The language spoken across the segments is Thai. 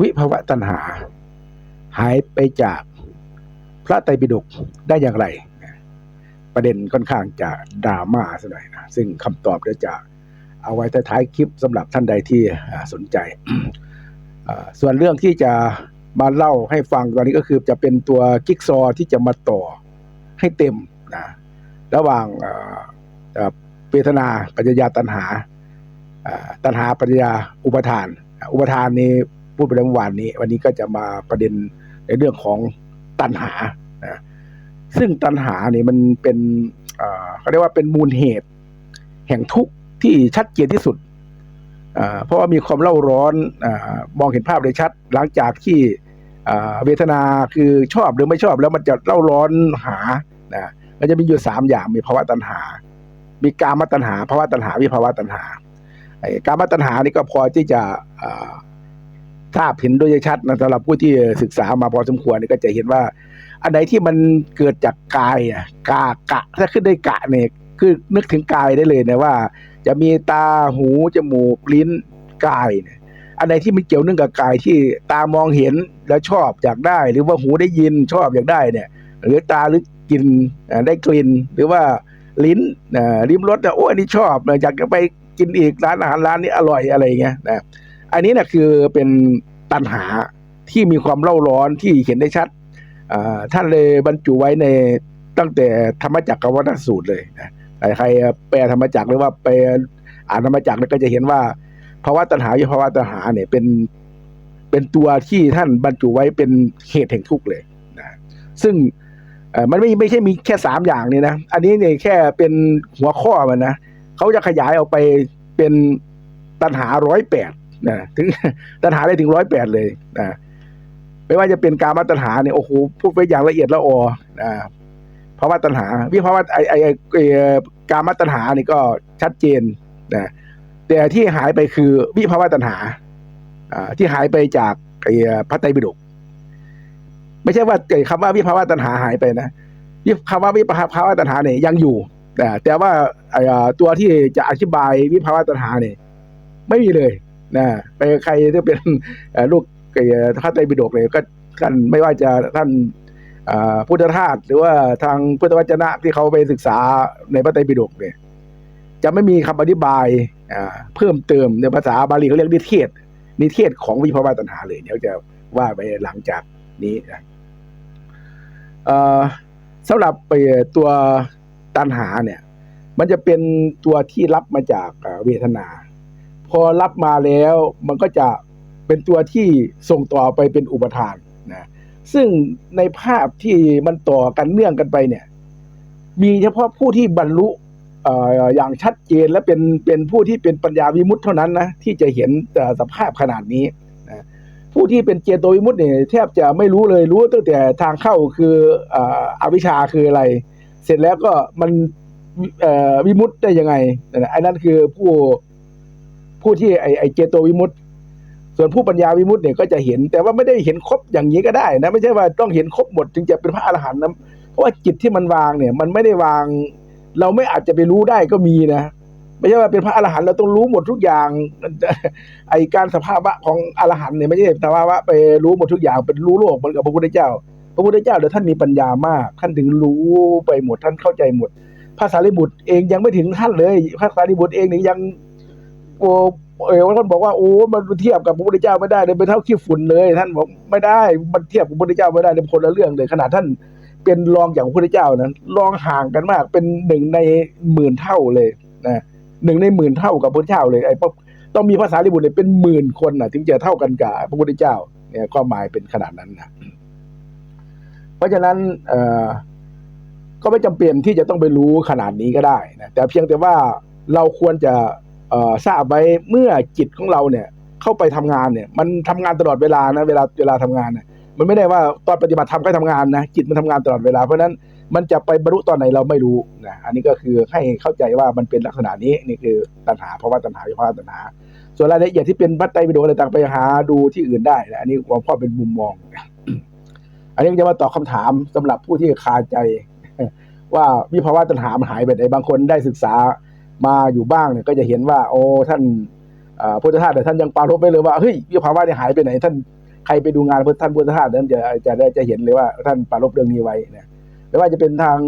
วิภาวะตัณหา หายไปจากพระไตรปิฎกได้อย่างไร ประเด็นค่อนข้างจะดราม่าสักหน่อยนะซึ่งคำตอบเดี๋ยวจะเอาไว้ท้ายคลิปสำหรับท่านใดที่สนใจ ส่วนเรื่องที่จะมาเล่าให้ฟังตอนนี้ก็คือจะเป็นตัวกิ๊กซอว์ที่จะมาต่อให้เต็มนะระหว่างอ่าอ่าเวทนาปัจจยาตัณหาตัณหาปัจจยาอุปทาน อุปทานนี้ พูดไปแล้วเมื่อวานนี้ วันนี้ก็จะมาประเด็นในเรื่องของตัณหานะซึ่งตัณหานี่มันเป็นเขาเรียกว่าเป็นมูลเหตุ แห่งทุกข์ที่ชัดเจนที่สุด เพราะว่ามีความเล่าร้อนอมองเห็นภาพได้ชัด หลังจากที่เวทนาคือชอบหรือไม่ชอบแล้วมันจะเล่าร้อนหานะมันจะมีอยู่สามอย่างมีภาวะตัณหา มีกามตัณหาภาวะตัณหาวิภาวะตัณหาไอ้กามตัณหานี่ก็พอที่จะ ทราบเห็นโดยชัดนะสำหรับผู้ที่ศึกษามาพอสมควรนี่ก็จะเห็นว่า อันไหนที่มันเกิดจากกายอะกากะถ้าขึ้นได้กะเนี่ยคือนึกถึงกายได้เลยนะว่า จะมีตาหูจมูกลิ้นกายเนี่ยอันไหนที่มันเกี่ยวเนื่องกับกายที่ตามองเห็นแล้วชอบอยากได้ หรือว่าหูได้ยินชอบอยากได้เนี่ย หรือตาหรือกินอ่าได้กลิ่นหรือว่าลิ้นอ่าลิ้มรสเนี่ยโอ้อันนี้ชอบอยากจะไปกินอีกร้านอาหารร้านนี้อร่อยอะไรเงี้ยนะ อันนี้นะคือเป็นตัณหาที่มีความเล่าร้อนที่เห็นได้ชัดท่านเลยบรรจุไว้ในตั้งแต่ธรรมจักรกวัฏสูตรเลยนะใครแปลธรรมจักรหรือว่าแปอ่านธรรมจักรเนี่ยก็จะเห็นว่าภาวะตัณหาวิภาวะตัณหาเนี่ยเป็นเป็นตัวที่ท่านบรรจุไว้เป็นเหตุแห่งทุกข์เลยนะซึ่งมันไม่ไม่ใช่มีแค่สามอย่างนี่นะ อันนี้เนี่ยแค่เป็นหัวข้อมันนะเขาจะขยายออกไปเป็นตัณหาร้อยแปด นะถึงตัณหาได้ถึงร้อยแปดเลยนะไม่ว่าจะเป็นการมาตัณหาเนี่ยโอ้โหพูดไปอย่างละเอียดละออนะภาวะตัณหา วิภาวะไอไอไอ้ไอ้การมัตัณหานี่ก็ชัดเจนนะแต่ที่หายไปคือวิภาวะตัณหาอ่าที่หายไปจากไอ้พระไตรปิฎกไม่ใช่ว่าไอ้คำว่าวิภาวะตัณหาหายไปนะวิคำว่าวิภาวะตัณหาเนี่ยยังอยู่ แต่แต่ว่าไอ้อ่าตัวที่จะอธิบายวิภาวะตัณหาเนี่ยไม่มีเลย นะไปใครที่เป็นลูกไอ้พระไตรปิฎกเลยก็ท่านไม่ว่าจะท่านพุทธทาสหรือว่าทางพุทธวจนะที่เขาไปศึกษาในพระไตรปิฎกเนี่ย จะไม่มีคำอธิบายเพิ่มเติมในภาษาบาลีเขาเรียกนิเทศ นิเทศของวิภาวะตัณหาเลยเดี๋ยวจะว่าไปหลังจากนี้นะสำหรับไปตัวตัณหาเนี่ย มันจะเป็นตัวที่รับมาจากเวทนา พอรับมาแล้วมันก็จะเป็นตัวที่ส่งต่อไปเป็นอุปทานนะซึ่งในภาพที่มันต่อกันเนื่องกันไปเนี่ย มีเฉพาะผู้ที่บรรลุอย่างชัดเจนและเป็นเป็นผู้ที่เป็นปัญญาวิมุตต์เท่านั้นนะที่จะเห็นสภาพขนาดนี้นะผู้ที่เป็นเจโตวิมุตต์เนี่ยแทบจะไม่รู้เลยรู้ตั้งแต่ทางเข้าคือออวิชชาคืออะไร เสร็จแล้วก็มันวิมุตต์ได้ยังไงไอ้นั่นคือผู้ ผู้ที่ไอไอเจโตวิมุตต์ส่วนผู้ปัญญาวิมุตติเนี่ยก็จะเห็น แต่ว่าไม่ได้เห็นครบอย่างนี้ก็ได้นะไม่ใช่ว่าต้องเห็นครบหมดจึงจะเป็นพระอรหันต์นะเพราะว่าจิตที่มันวางเนี่ย มันไม่ได้วาง เราไม่อาจจะไปรู้ได้ก็มีนะไม่ใช่ว่าเป็นพระอรหันต์เราต้องรู้หมดทุกอย่างไอการสภาวะของอรหันต์เนี่ยไม่ใช่สภาวะไปรู้หมดทุกอย่างเป็นรู้โลกเหมือนกับพระพุทธเจ้า พระพุทธเจ้าเดี๋ยวท่านมีปัญญามาก ท่านถึงรู้ไปหมดท่านเข้าใจหมดพระสารีบุตรเองยังไม่ถึงท่านเลยพระสารีบุตรเองเนี่ยยัง โอ้เออท่านบอกว่าโอ้ มันเทียบกับพระพุทธเจ้าไม่ได้เลยเป็นเท่าขี้ฝุ่นเลย ท่านบอกไม่ได้มันเทียบกับพระพุทธเจ้าไม่ได้เป็นคนละเรื่องเลยขนาดท่านเป็นรองอย่างพระพุทธเจ้านั้นรองห่างกันมากเป็นหนึ่งในหมื่นเท่าเลยนะหนึ่งในหมื่นเท่ากับพระพุทธเจ้าเลยไอ้ต้องมีภาษาลิบุตรเนี่ยเป็นหมื่นคนนะถึงจะเท่ากันกับพระพุทธเจ้า เนี่ยความหมายเป็นขนาดนั้นนะเพราะฉะนั้นเอ่อก็ไม่จำเป็นที่จะต้องไปรู้ขนาดนี้ก็ได้นะแต่เพียงแต่ว่าเราควรจะ ทราบไว้เมื่อจิตของเราเนี่ยเข้าไปทำงานเนี่ย มันทำงานตลอดเวลานะเวลาเวลาทำงานเนี่ยมันไม่ได้ว่าตอนปฏิบัติธรรมก็ทำงานนะจิตมันทำงานตลอดเวลาเพราะฉะนั้นมันจะไปบรรลุตอนไหนเราไม่รู้นะอันนี้ก็คือให้เข้าใจว่ามันเป็นลักษณะนี้นี่คือตัณหาเพราะว่าตัณหาเพราะว่าตัณหา ส่วนรายละเอียดที่เป็นพัตไตรปิฎกอะไรต่างไปหาดูที่อื่นได้นะอันนี้หลวงพ่อเป็นมุมมองอันนี้จะมาตอบคำถามสำหรับผู้ที่คาใจ ว่าวิภาวะตัณหามันหายไปไหนบางคนได้ศึกษา มาอยู่บ้างเนี่ยก็จะเห็นว่า โอ้ท่านพุทธทาสแต่ท่านยังปรารภไปเลยว่าเฮ้ยวิภาวะเนี่ยหายไปไหน ท่านใครไปดูงานพุทธท่านพุทธทาสนั้นจะจะได้จะเห็นเลยว่าท่านปรารบเรื่องนี้ไว้นะไม่ว่าจะเป็นทาง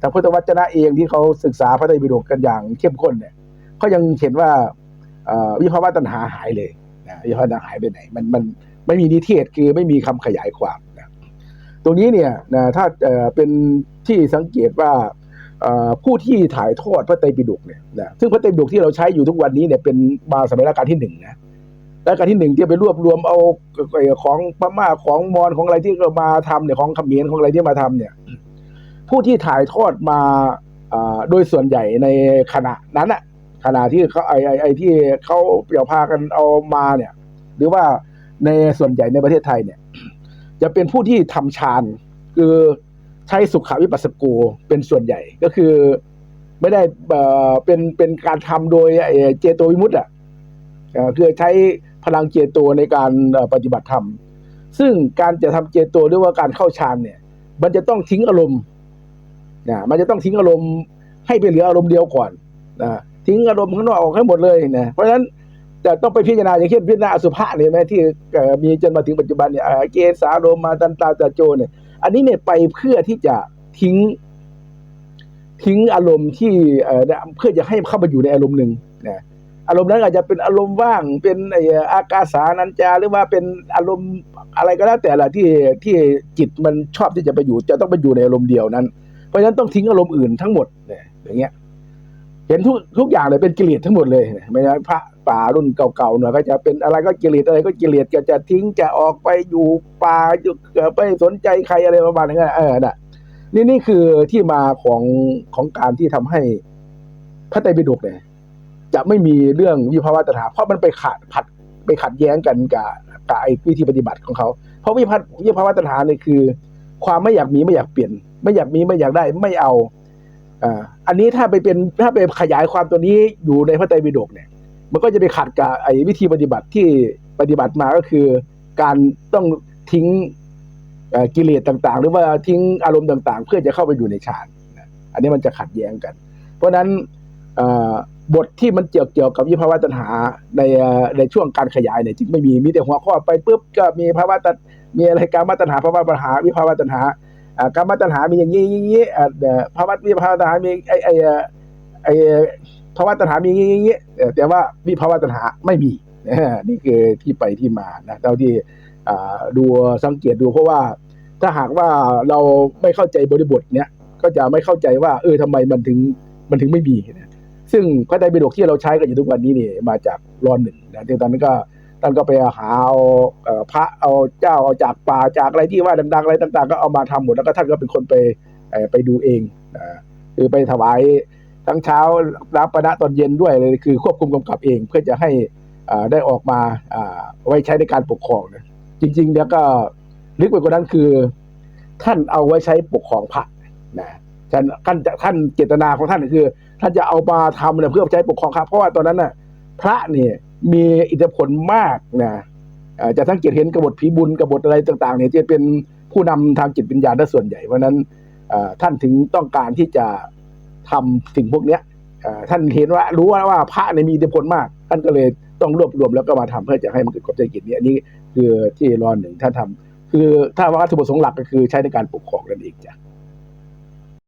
ทางพุทธวจนะเองที่เขาศึกษาพระไตรปิฎกกันอย่างเข้มข้นเนี่ยเขายังเห็นว่าวิภาวะตัณหาหายเลยนะวิภาวะตัณหาหายไปไหน มันมันไม่มีนิเทศคือไม่มีคำขยายความนะตรงนี้เนี่ยนะถ้าเป็นที่สังเกตว่า ผู้ที่ถ่ายทอดพระไตรปิฎกเนี่ยนะซึ่งพระไตรปิฎกที่เราใช้อยู่ทุกวันนี้เนี่ยเป็นมาสมัยรัชกาลที่หนึ่งนะรัชกาลที่หนึ่งที่ไปรวบรวมเอาของพม่าของมอญของอะไรที่มาทำเนี่ยของเขมรของอะไรที่มาทำเนี่ย ผู้ที่ถ่ายทอดมาโดยส่วนใหญ่ในขณะนั้นอะขณะที่เขาไอไอไอที่เขาเปี่ยวพากันเอามาเนี่ย หรือว่าในส่วนใหญ่ในประเทศไทยเนี่ย จะเป็นผู้ที่ทำฌานคือ ช้สุขาวิปัสสโกเป็นส่วนใหญ่ก็คือ ไม่ได้เเป็นเป็นการทำโดยเจโตวิมุตต์อะเอ่อคือใช้พลังเจโตในการปฏิบัติธรรม ซึ่งการจะทำเจโตหรือว่าการเข้าฌานเนี่ย มันจะต้องทิ้งอารมณ์นะมันจะต้องทิ้งอารมณ์ให้ไปเหลืออารมณ์เดียวก่อนนะทิ้งอารมณ์ข้างนอกออกให้หมดเลยนะเพราะฉะนั้นจะต้องไปพิจารณาอย่างเช่นพิจารณาอสุภะเนี่ยไหมที่มีจนมาถึงปัจจุบันเนี่ยเอ่อเกสาโรมาตันตาตาโจเนี่ย อันนี้เนี่ยไปเพื่อที่จะทิ้ง ทิ้งอารมณ์ที่เอ่อเพื่อจะให้เข้ามาอยู่ในอารมณ์หนึ่งนะอารมณ์นั้นอาจจะเป็นอารมณ์ว่าง เป็นไอ้อากาสานัญจาหรือว่าเป็นอารมณ์อะไรก็แล้วแต่ละที่ที่จิตมันชอบที่จะไปอยู่ จะต้องไปอยู่ในอารมณ์เดียวนั้น เพราะฉะนั้นต้องทิ้งอารมณ์อื่นทั้งหมดเนี่ยอย่างเงี้ยเห็นทุกทุกอย่างเลยเป็นกิเลสทั้งหมดเลยเนี่ยไม่ใช่พระ ป่ารุ่นเก่าๆหน่อยก็จะเป็นอะไรก็กิเลสอะไรก็กิเลสจะจะทิ้งจะออกไปอยู่ป่าอยู่ไปสนใจใครอะไรประมาณนั้นเออน่ะนี่นี่คือที่มาของของการที่ทำให้พระไตรปิฎกเนี่ยจะไม่มีเรื่องวิภาวะตัณหาเพราะมันไปขัดผัดไปขัดแย้งกันกับกับไอ้วิธีปฏิบัติของเขา เพราะวิภาวิภาวะตัณหาเนี่ยคือ ความไม่อยากมีไม่อยากเปลี่ยน ไม่อยากมีไม่อยากได้ไม่เอาอ่าอันนี้ถ้าไปเป็นถ้าไปขยายความตัวนี้อยู่ในพระไตรปิฎกเนี่ย มันก็จะไปขัดกับไอ้วิธีปฏิบัติที่ปฏิบัติมาก็คือ การต้องทิ้งกิเลสต่าง ๆ หรือว่าทิ้งอารมณ์ต่าง ๆ เพื่อจะเข้าไปอยู่ในฌานอันนี้มันจะขัดแย้งกัน เพราะฉะนั้นบทที่มันเกี่ยวเกี่ยวกับวิภาวะตัณหาในในช่วงการขยายเนี่ยจึงไม่มีมีแต่หัวข้อไปปุ๊บก็มีภาวะตัณมีอะไรการมาตัณหาภาวะปัญหา วิภาวะตัณหาการมาตัณหามีอย่างนี้อย่างนี้อ่าเอ่อภาวะวิภาวะตัณหามีไอไอเอ่อไอ ภาวะตัณหามีอย่างนี้อย่างนี้เออแต่ว่าวิภาวะตัณหาไม่มีนี่คือที่ไปที่มานะเท่าที่อ่าดูสังเกตดูเพราะว่าถ้าหากว่าเราไม่เข้าใจบริบทเนี้ยก็จะไม่เข้าใจว่าเออทำไมมันถึงมันถึงไม่มีนะซึ่งพระไตรปิฎกที่เราใช้กันอยู่ทุกวันนี้นี่มาจากรอนหนึ่งนะที่ตอนนั้นก็ท่านก็ไปหาเอาเอ่อพระเอาเจ้าเอาจากป่าจากอะไรที่ว่าดังๆอะไรต่าง ๆ ก็เอามาทำหมดแล้วก็ท่านก็เป็นคนไปไปดูเองนะคือไปถวาย ทั้งเช้ารับประณะตอนเย็นด้วยเลยคือควบคุมกำกับเองเพื่อจะให้ได้ออกมาไว้ใช้ในการปกครองนะจริง ๆ แล้วก็ลึกไปกว่านั้นคือ ท่านเอาไว้ใช้ปกครองพระนะท่านท่านท่านเจตนาของท่านคือ ท่านจะเอามาทำเนี่ยเพื่อใช้ปกครองพระเพราะว่าตอนนั้นน่ะ พระเนี่ยมีอิทธิพลมากนะจะสังเกตเห็นกบฏผีบุญกบฏอะไรต่างๆเนี่ยจะเป็นผู้นำทางจิตวิญญาณซะส่วนใหญ่เพราะนั้นท่านถึงต้องการที่จะ ทำสิ่งพวกเนี้ยท่านเห็นว่ารู้ว่าว่าพระในมีอิทธิพลมาก ท่านก็เลยต้องรวบรวมแล้วก็มาทำเพื่อจะให้มันเกิดความใจกิจนี้อันนี้คือที่รอนหนึ่งท่านทำคือถ้าว่าวัตถุประสงค์หลักก็คือใช้ในการปกครองนั่นเองจ้ะ